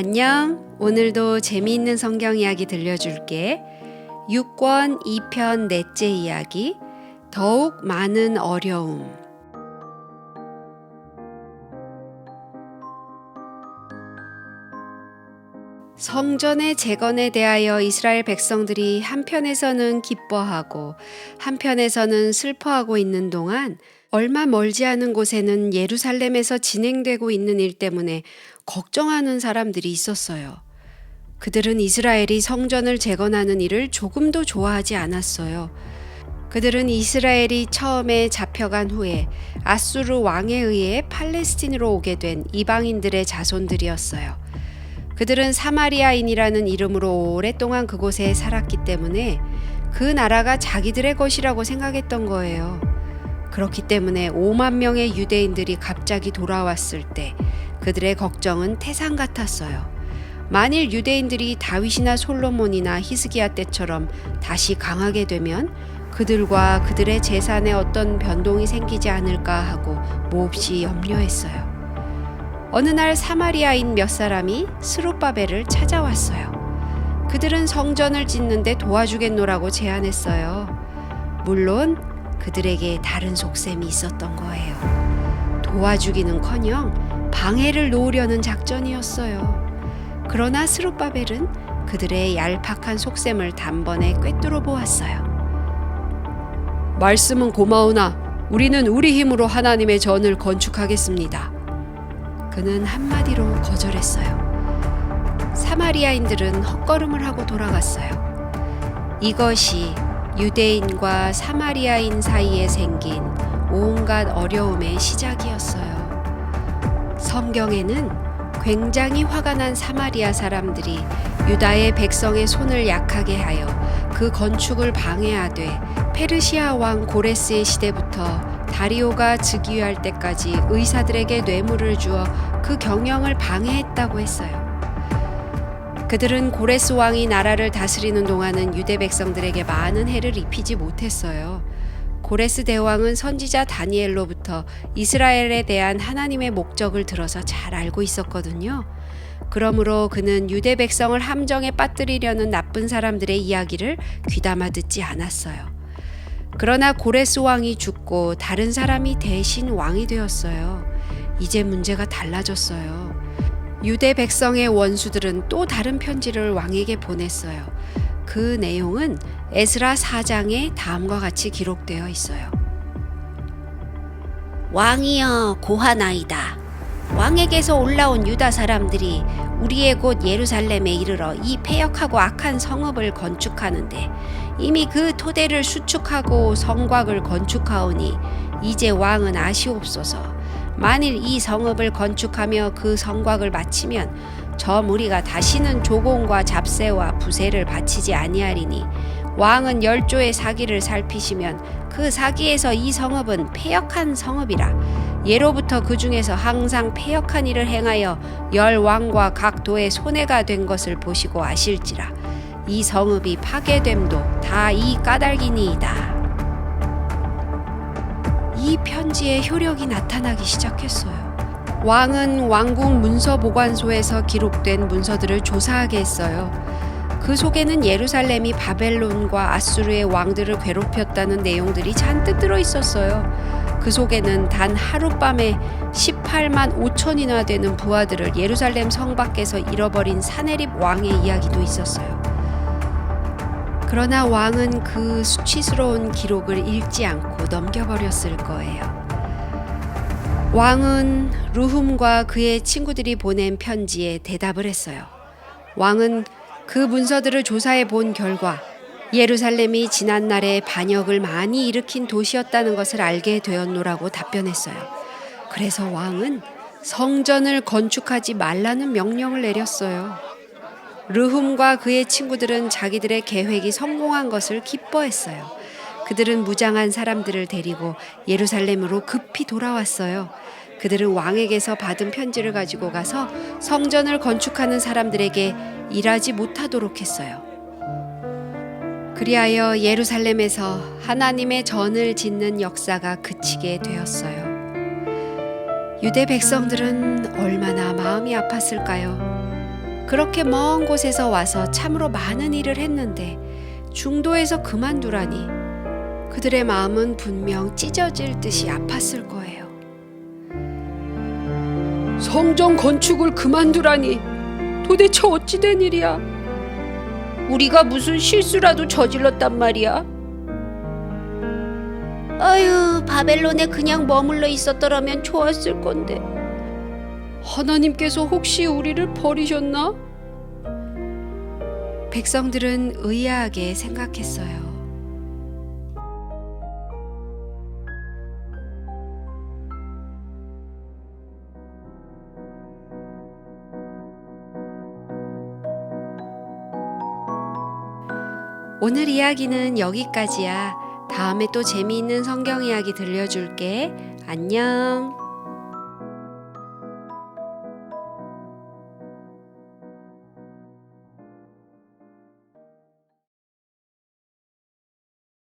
안녕. 오늘도 재미있는 성경 이야기 들려줄게. 6권 2편 넷째 이야기. 더욱 많은 어려움. 성전의 재건에 대하여 이스라엘 백성들이 한편에서는 기뻐하고 한편에서는 슬퍼하고 있는 동안 얼마 멀지 않은 곳에는 예루살렘에서 진행되고 있는 일 때문에 걱정하는 사람들이 있었어요. 그들은 이스라엘이 성전을 재건하는 일을 조금도 좋아하지 않았어요. 그들은 이스라엘이 처음에 잡혀간 후에 아수르 왕에 의해 팔레스틴으로 오게 된 이방인들의 자손들이었어요. 그들은 사마리아인이라는 이름으로 오랫동안 그곳에 살았기 때문에 그 나라가 자기들의 것이라고 생각했던 거예요. 그렇기 때문에 5만 명의 유대인들이 갑자기 돌아왔을 때 그들의 걱정은 태산 같았어요. 만일 유대인들이 다윗이나 솔로몬이나 히스기야 때처럼 다시 강하게 되면 그들과 그들의 재산에 어떤 변동이 생기지 않을까 하고 몹시 염려했어요. 어느 날 사마리아인 몇 사람이 스룹바벨을 찾아왔어요. 그들은 성전을 짓는데 도와주겠노라고 제안했어요. 물론 그들에게 다른 속셈이 있었던 거예요. 도와주기는커녕 방해를 놓으려는 작전이었어요. 그러나 스룹바벨은 그들의 얄팍한 속셈을 단번에 꿰뚫어 보았어요. 말씀은 고마우나 우리는 우리 힘으로 하나님의 전을 건축하겠습니다. 그는 한마디로 거절했어요. 사마리아인들은 헛걸음을 하고 돌아갔어요. 이것이 유대인과 사마리아인 사이에 생긴 온갖 어려움의 시작이었어요. 성경에는 굉장히 화가 난 사마리아 사람들이 유다의 백성의 손을 약하게 하여 그 건축을 방해하되 페르시아 왕 고레스의 시대부터 다리오가 즉위할 때까지 의사들에게 뇌물을 주어 그 경영을 방해했다고 했어요. 그들은 고레스 왕이 나라를 다스리는 동안은 유대 백성들에게 많은 해를 입히지 못했어요. 고레스 대왕은 선지자 다니엘로부터 이스라엘에 대한 하나님의 목적을 들어서 잘 알고 있었거든요. 그러므로 그는 유대 백성을 함정에 빠뜨리려는 나쁜 사람들의 이야기를 귀담아 듣지 않았어요. 그러나 고레스 왕이 죽고 다른 사람이 대신 왕이 되었어요. 이제 문제가 달라졌어요. 유대 백성의 원수들은 또 다른 편지를 왕에게 보냈어요. 그 내용은 에스라 4장에 다음과 같이 기록되어 있어요. 왕이여 고하나이다. 왕에게서 올라온 유다 사람들이 우리의 곳 예루살렘에 이르러 이 폐역하고 악한 성읍을 건축하는데 이미 그 토대를 수축하고 성곽을 건축하오니 이제 왕은 아시옵소서 만일 이 성읍을 건축하며 그 성곽을 마치면 저 무리가 다시는 조공과 잡세와 부세를 바치지 아니하리니 왕은 열조의 사기를 살피시면 그 사기에서 이 성읍은 폐역한 성읍이라 예로부터 그 중에서 항상 폐역한 일을 행하여 열 왕과 각 도의 손해가 된 것을 보시고 아실지라 이 성읍이 파괴됨도 다 이 까닭이니이다. 이 편지에 효력이 나타나기 시작했어요. 왕은 왕궁 문서 보관소에서 기록된 문서들을 조사하게 했어요. 그 속에는 예루살렘이 바벨론과 아수르의 왕들을 괴롭혔다는 내용들이 잔뜩 들어 있었어요. 그 속에는 단 하룻밤에 18만 5천이나 되는 부하들을 예루살렘 성 밖에서 잃어버린 사네립 왕의 이야기도 있었어요. 그러나 왕은 그 수치스러운 기록을 읽지 않고 넘겨버렸을 거예요. 왕은 루훔과 그의 친구들이 보낸 편지에 대답을 했어요. 왕은 그 문서들을 조사해 본 결과 예루살렘이 지난날에 반역을 많이 일으킨 도시였다는 것을 알게 되었노라고 답변했어요. 그래서 왕은 성전을 건축하지 말라는 명령을 내렸어요. 르훔과 그의 친구들은 자기들의 계획이 성공한 것을 기뻐했어요. 그들은 무장한 사람들을 데리고 예루살렘으로 급히 돌아왔어요. 그들은 왕에게서 받은 편지를 가지고 가서 성전을 건축하는 사람들에게 일하지 못하도록 했어요. 그리하여 예루살렘에서 하나님의 전을 짓는 역사가 그치게 되었어요. 유대 백성들은 얼마나 마음이 아팠을까요? 그렇게 먼 곳에서 와서 참으로 많은 일을 했는데 중도에서 그만두라니 그들의 마음은 분명 찢어질 듯이 아팠을 거예요. 성전 건축을 그만두라니 도대체 어찌된 일이야? 우리가 무슨 실수라도 저질렀단 말이야? 아유, 바벨론에 그냥 머물러 있었더라면 좋았을 건데. 하나님께서 혹시 우리를 버리셨나? 백성들은 의아하게 생각했어요. 오늘 이야기는 여기까지야. 다음에 또 재미있는 성경 이야기 들려줄게. 안녕.